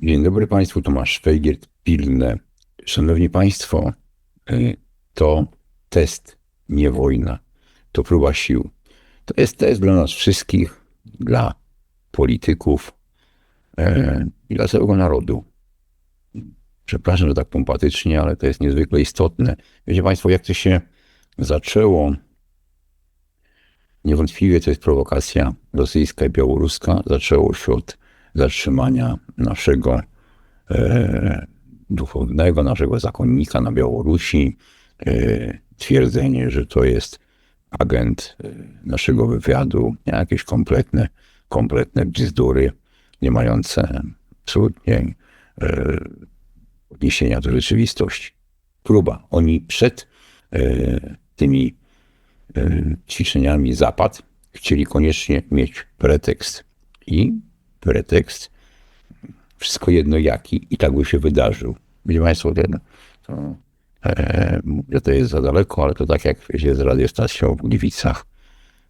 Dzień dobry Państwu, Tomasz Szwejgiert, Pilne. Szanowni Państwo, y, to test, nie wojna. To próba sił. To jest test dla nas wszystkich, dla polityków e, i dla całego narodu. Przepraszam, że tak pompatycznie, ale to jest niezwykle istotne. Wiecie Państwo, jak to się zaczęło, niewątpliwie to jest prowokacja rosyjska i białoruska. Zaczęło się od zatrzymania naszego e, duchownego, naszego zakonnika na Białorusi. E, twierdzenie, że to jest agent e, naszego wywiadu, jakieś kompletne, kompletne bzdury, nie mające absolutnie e, odniesienia do rzeczywistości. Próba. Oni przed e, tymi e, ćwiczeniami zapad chcieli koniecznie mieć pretekst i pretekst, wszystko jedno jaki, i tak by się wydarzył. Wiecie Państwo, ten, to, e, to jest za daleko, ale to tak jak wiecie, z radiostacją w Gliwicach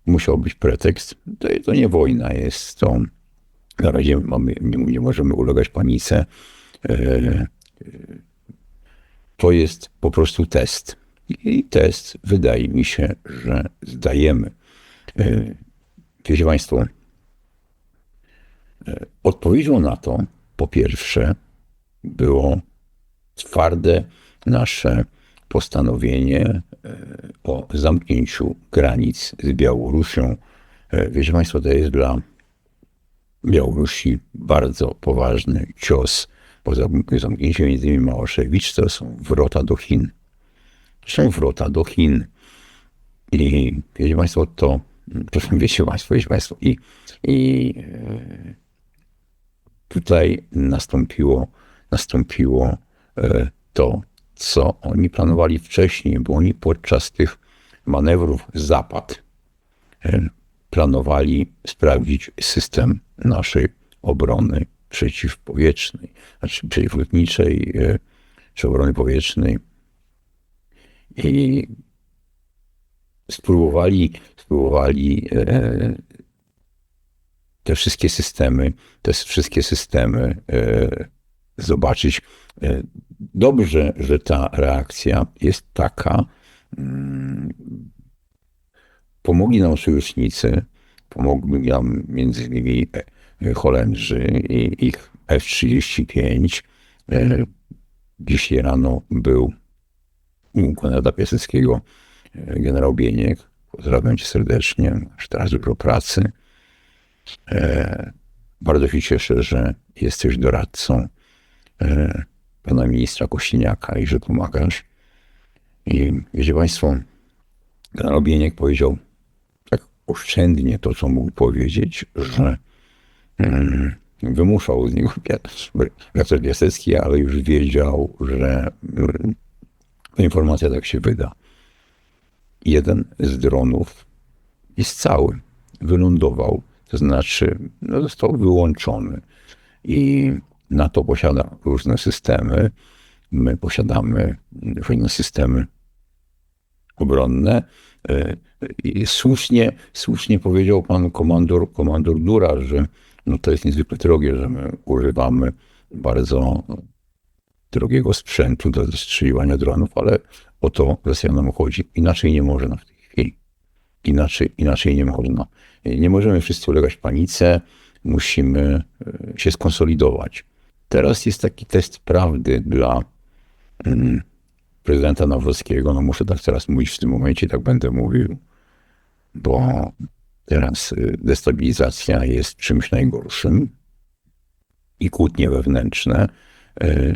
musiał być pretekst. To, to nie wojna jest, to na razie mamy, nie, nie możemy ulegać panice. E, e, to jest po prostu test. I test wydaje mi się, że zdajemy. E, Wiecie Państwo, Odpowiedzią na to, po pierwsze, było twarde nasze postanowienie e, o zamknięciu granic z Białorusią. E, wiecie Państwo, to jest dla Białorusi bardzo poważny cios. Po zamknięciu między innymi Małoszewicz to są wrota do Chin. To są wrota do Chin. I wiecie Państwo, to, to wiecie Państwo, wiecie Państwo, i, i e, tutaj nastąpiło, nastąpiło e, to, co oni planowali wcześniej, bo oni podczas tych manewrów Zapad e, planowali sprawdzić system naszej obrony przeciwpowietrznej, znaczy przeciwlotniczej, e, czy obrony powietrznej. I spróbowali, spróbowali te wszystkie systemy, te wszystkie systemy e, zobaczyć. E, dobrze, że ta reakcja jest taka. Mm, pomogli nam sojusznicy, pomogli nam między innymi e, Holendrzy i ich F-35. Dzisiaj rano był u Konrada Piaseckiego generał Bieniek. Pozdrawiam cię serdecznie. Teraz dużo pracy. E, bardzo się cieszę, że jesteś doradcą e, pana ministra Kościniaka i że pomagasz. I wiecie Państwo, pan Obieniek powiedział tak oszczędnie to, co mógł powiedzieć, że mm, wymuszał z niego Piotr Piasecki, ale już wiedział, że mm, informacja tak się wyda. Jeden z dronów jest cały. Wylądował to znaczy no, został wyłączony. I NATO posiada różne systemy. My posiadamy różne systemy obronne. I słusznie, słusznie powiedział pan komandor, komandor Dura, że no to jest niezwykle drogie, że my używamy bardzo drogiego sprzętu do zastrzeliwania dronów, ale o to Rosjanom chodzi. Inaczej nie można w tej chwili. Inaczej, inaczej nie można. Nie możemy wszyscy ulegać panice, musimy e, się skonsolidować. Teraz jest taki test prawdy dla mm, prezydenta Nawrockiego. No muszę tak teraz mówić w tym momencie, tak będę mówił, bo teraz e, destabilizacja jest czymś najgorszym i kłótnie wewnętrzne. E,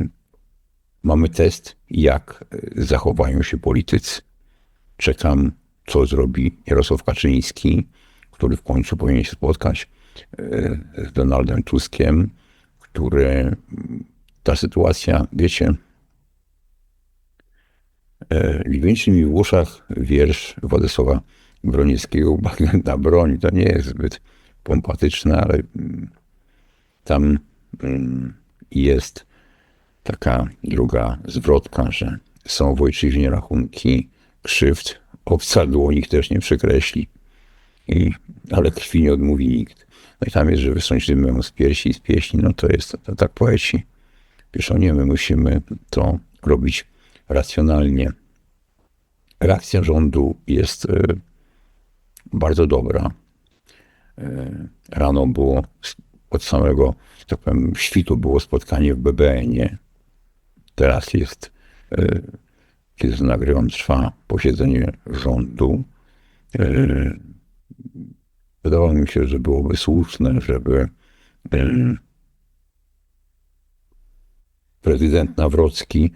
mamy test, jak zachowają się politycy. Czekam, co zrobi Jarosław Kaczyński który w końcu powinien się spotkać e, z Donaldem Tuskiem, który ta sytuacja, wiecie, dźwięczy e, mi w uszach wiersz Władysława Bronieckiego Bagna broń. To nie jest zbyt pompatyczne, ale mm, tam mm, jest taka druga zwrotka, że są w ojczyźnie rachunki krzywd, obca dłoni ich też nie przekreśli. i, ale krwi nie odmówi nikt. No i tam jest, że wysączymy ją z piersi z pieśni, no to jest, to tak poeci piszą, nie, my musimy to robić racjonalnie. Reakcja rządu jest e, bardzo dobra. E, Rano było od samego, tak powiem, świtu było spotkanie w BBN-ie. Teraz jest, e, kiedy nagrywam, trwa posiedzenie rządu. E, Wydawało mi się, że byłoby słuszne, żeby e, prezydent Nawrocki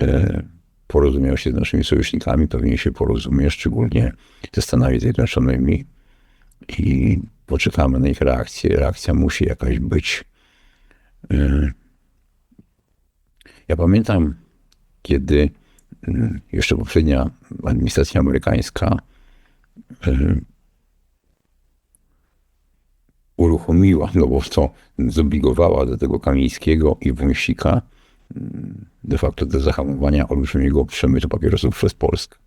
e, porozumiał się z naszymi sojusznikami, pewnie się porozumie, szczególnie ze Stanami Zjednoczonymi i poczekamy na ich reakcję. Reakcja musi jakaś być. Ja pamiętam, kiedy jeszcze poprzednia administracja amerykańska e, uruchomiła, no bo to zobligowała do tego Kamińskiego i Wąsika de facto do zahamowania olbrzymiego przemytu papierosów przez Polskę.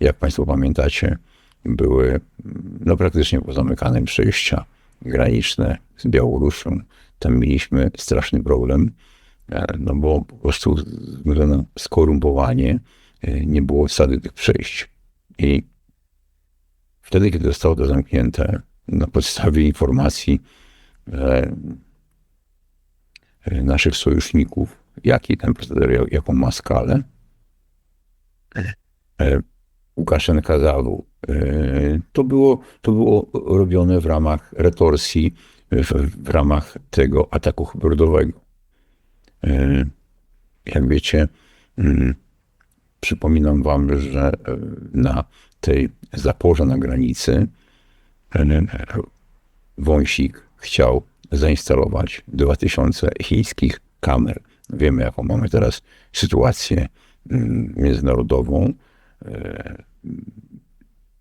Jak Państwo pamiętacie, były no, praktycznie pozamykane przejścia graniczne z Białorusią. Tam mieliśmy straszny problem, no bo po prostu na skorumpowanie e, nie było wsady tych przejść. I wtedy, kiedy zostało to zamknięte, na podstawie informacji e, e, naszych sojuszników, jaki ten proceder, jak- jaką ma skalę, e, Łukaszenka dał. E, To było, to było robione w ramach retorsji, w, w ramach tego ataku hybrydowego. E, Jak wiecie, mm, przypominam wam, że e, na tej zaporze na granicy e, Wąsik chciał zainstalować 2000 chińskich kamer. Wiemy, jaką mamy teraz sytuację mm, międzynarodową.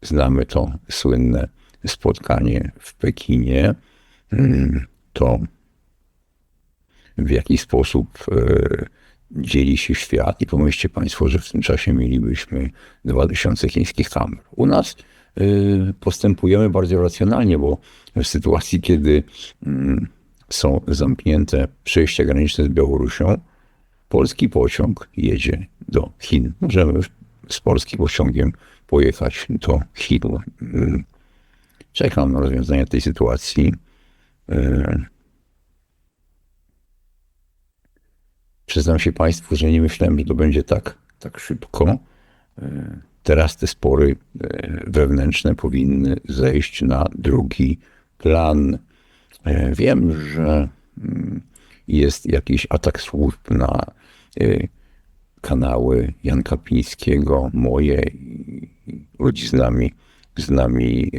Znamy to słynne spotkanie w Pekinie. Mm, To w jaki sposób e, dzieli się świat i pomyślcie Państwo, że w tym czasie mielibyśmy 2000 chińskich kamer. U nas e, postępujemy bardzo racjonalnie, bo w sytuacji, kiedy mm, są zamknięte przejścia graniczne z Białorusią, polski pociąg jedzie do Chin. Możemy z polskim pociągiem pojechać do Chin. Mm, Czekam na rozwiązanie tej sytuacji. Przyznam się Państwu, że nie myślałem, że to będzie tak, tak szybko. E, Teraz te spory e, wewnętrzne powinny zejść na drugi plan. E, Wiem, że mm, jest jakiś atak służb na kanały Janka Pińskiego, moje i ludzi z nami, z nami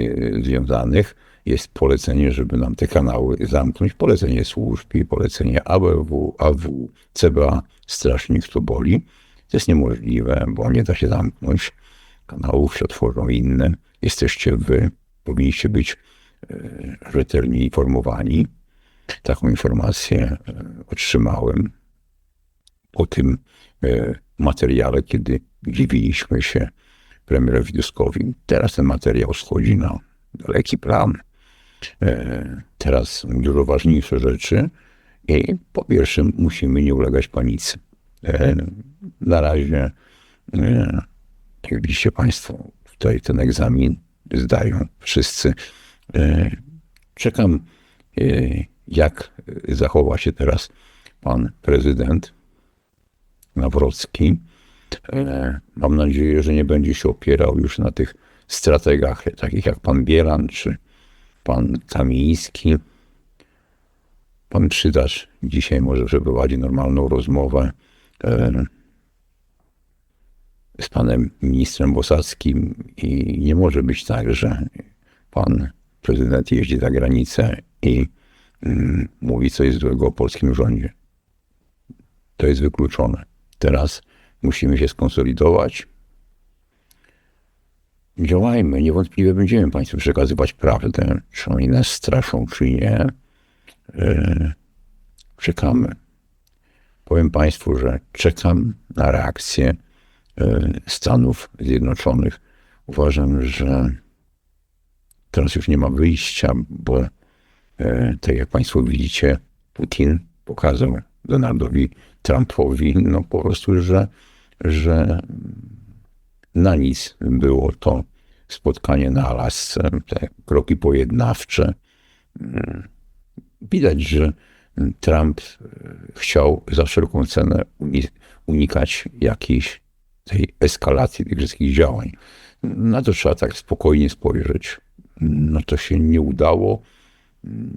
związanych. Jest polecenie, żeby nam te kanały zamknąć. Polecenie służb polecenie ABW, AW, CBA. Strasznie ich to boli. To jest niemożliwe, bo nie da się zamknąć. Kanałów się otworzą inne. Jesteście wy, powinniście być e, rzetelnie informowani. Taką informację e, otrzymałem po tym e, materiale, kiedy dziwiliśmy się premierowi Tuskowi. Teraz ten materiał schodzi na daleki plan. E, Teraz dużo ważniejsze rzeczy i po pierwsze musimy nie ulegać panice. E, Na razie, e, jak widzicie Państwo, tutaj ten egzamin zdają wszyscy. Czekam, jak zachowa się teraz pan prezydent Nawrocki. Mam nadzieję, że nie będzie się opierał już na tych strategach, takich jak pan Bielan czy pan Kamiński. Pan Przydasz dzisiaj może przeprowadzi normalną rozmowę z panem ministrem Bosackim i nie może być tak, że pan prezydent jeździ za granicę i mm, mówi coś złego o polskim rządzie. To jest wykluczone. Teraz musimy się skonsolidować. Działajmy. Niewątpliwie będziemy Państwu przekazywać prawdę, czy oni nas straszą, czy nie. E, czekamy. Powiem Państwu, że czekam na reakcję e, Stanów Zjednoczonych. Uważam, że teraz już nie ma wyjścia, bo e, tak jak Państwo widzicie, Putin pokazał Donaldowi Trumpowi, no po prostu, że, że na nic było to spotkanie na Alasce, te kroki pojednawcze. Widać, że Trump e, chciał za wszelką cenę uni- unikać jakiejś tej eskalacji tych wszystkich działań. Na to trzeba tak spokojnie spojrzeć. No to się nie udało.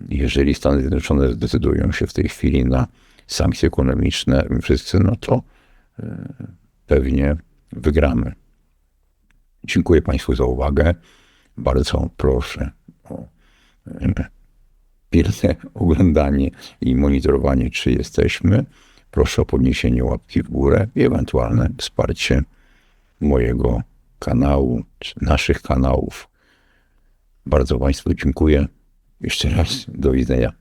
Jeżeli Stany Zjednoczone zdecydują się w tej chwili na sankcje ekonomiczne wszyscy, no to e, pewnie wygramy. Dziękuję Państwu za uwagę. Bardzo proszę o e, pilne oglądanie i monitorowanie, czy jesteśmy. Proszę o podniesienie łapki w górę i ewentualne wsparcie mojego kanału, czy naszych kanałów. Bardzo Państwu dziękuję. Jeszcze raz do widzenia.